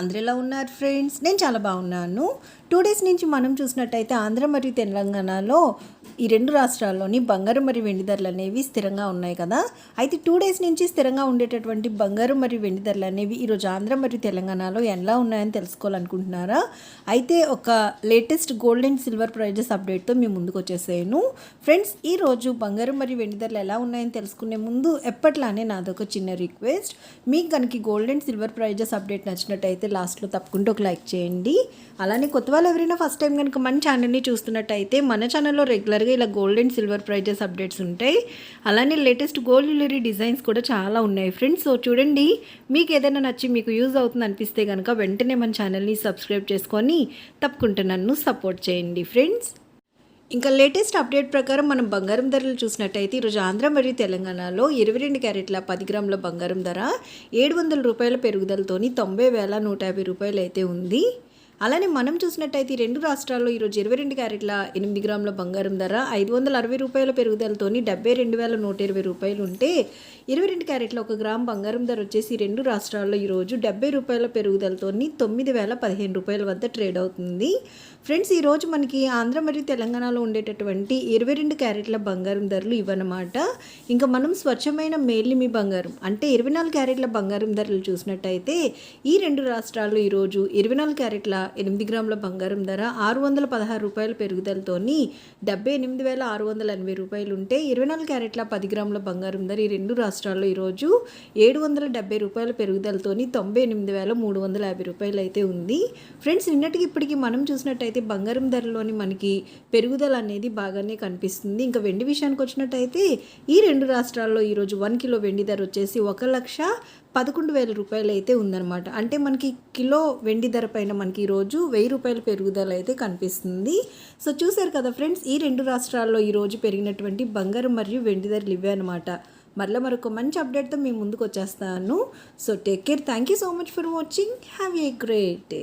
అందరు ఎలా ఉన్నారు ఫ్రెండ్స్. నేను చాలా బాగున్నాను. టూ డేస్ నుంచి మనం చూసినట్టయితే ఆంధ్ర మరియు తెలంగాణలో ఈ రెండు రాష్ట్రాల్లోని బంగారు మరియు వెండి ధరలు అనేవి స్థిరంగా ఉన్నాయి కదా. అయితే టూ డేస్ నుంచి స్థిరంగా ఉండేటటువంటి బంగారు మరియు వెండి ధరలు అనేవి ఈరోజు ఆంధ్ర మరియు తెలంగాణలో ఎలా ఉన్నాయని తెలుసుకోవాలనుకుంటున్నారా? అయితే ఒక latest gold and silver prices అప్డేట్తో మీ ముందుకు వచ్చేసాను ఫ్రెండ్స్ ఈ రోజు బంగారం మరియు వెండి ధరలు ఎలా ఉన్నాయని తెలుసుకునే ముందు ఎప్పట్లానే నాదొక చిన్న రిక్వెస్ట్ మీకు కనుక gold and silver prices update నచ్చినట్టయితే లాస్ట్లో తప్పకుండా ఒక లైక్ చేయండి. అలానే కొత్త వాళ్ళు ఎవరైనా ఫస్ట్ టైం కనుక మన ఛానల్ని చూస్తున్నట్టయితే మన ఛానల్లో రెగ్యులర్గా ఇలా gold and silver prices updates ఉంటాయి. అలానే లేటెస్ట్ గోల్డ్ జ్యువెలరీ డిజైన్స్ కూడా చాలా ఉన్నాయి ఫ్రెండ్స్ సో చూడండి మీకు ఏదైనా నచ్చి మీకు యూజ్ అవుతుంది అనిపిస్తే కనుక వెంటనే మన ఛానల్ని సబ్స్క్రైబ్ చేసుకొని తప్పకుండా నన్ను సపోర్ట్ చేయండి ఫ్రెండ్స్ ఇంకా లేటెస్ట్ అప్డేట్ ప్రకారం మనం బంగారం ధరలు చూసినట్టయితే ఈరోజు ఆంధ్ర మరియు తెలంగాణలో ఇరవై రెండు క్యారెట్ల పది గ్రాముల బంగారం ధర ఏడు వందల రూపాయల పెరుగుదలతోని తొంభై వేల నూట యాభై రూపాయలు అయితే ఉంది. అలానే మనం చూసినట్టయితే ఈ రెండు రాష్ట్రాల్లో ఈరోజు ఇరవై రెండు క్యారెట్ల ఎనిమిది గ్రాముల బంగారం ధర ఐదు వందల అరవై రూపాయల పెరుగుదలతోని డెబ్బై రెండు వేల నూట ఇరవై రూపాయలు ఉంటే ఇరవై రెండు క్యారెట్ల ఒక గ్రామ్ బంగారం ధర వచ్చేసి రెండు రాష్ట్రాల్లో ఈరోజు డెబ్బై రూపాయల పెరుగుదలతోని తొమ్మిది వేల పదిహేను రూపాయల వద్ద ట్రేడ్ అవుతుంది. ఫ్రెండ్స్ ఈరోజు మనకి ఆంధ్ర మరియు తెలంగాణలో ఉండేటటువంటి ఇరవై రెండు క్యారెట్ల బంగారం ధరలు ఇవన్నమాట ఇంకా మనం స్వచ్ఛమైన మేలిమి బంగారం అంటే ఇరవై నాలుగు క్యారెట్ల బంగారం ధరలు చూసినట్టయితే ఈ రెండు రాష్ట్రాల్లో ఈరోజు ఇరవై నాలుగు క్యారెట్ల ఎనిమిది గ్రాముల బంగారం ధర ఆరు వందల పదహారు రూపాయల పెరుగుదలతోని డెబ్బై ఎనిమిది వేల ఆరు వందల ఎనభై రూపాయలు ఉంటే ఇరవై నాలుగు క్యారెట్ల పది గ్రాముల బంగారం ధర ఈ రెండు రాష్ట్రాల్లో ఈరోజు ఏడు వందల డెబ్బై రూపాయల పెరుగుదలతోని తొంభై ఎనిమిది వేల మూడు వందల యాభై రూపాయలు అయితే ఉంది. ఫ్రెండ్స్ నిన్నటికి ఇప్పటికి మనం చూసినట్టయితే బంగారం ధరలోని మనకి పెరుగుదల అనేది బాగానే కనిపిస్తుంది. ఇంకా వెండి విషయానికి వచ్చినట్టయితే ఈ రెండు రాష్ట్రాల్లో ఈరోజు వన్ కిలో వెండి ధర వచ్చేసి ఒక లక్ష పదకొండు వేల రూపాయలు అయితే ఉందన్నమాట. అంటే మనకి కిలో వెండి ధర పైన మనకి ఈరోజు వెయ్యి రూపాయల పెరుగుదల అయితే కనిపిస్తుంది. సో చూసారు కదా ఫ్రెండ్స్ ఈ రెండు రాష్ట్రాల్లో ఈరోజు పెరిగినటువంటి బంగారం మరియు వెండి ధరలు ఇవే అనమాట మరలా మరొక మంచి అప్డేట్తో మేము ముందుకు వచ్చేస్తాను. So take care thank you so much for watching. Have a great day.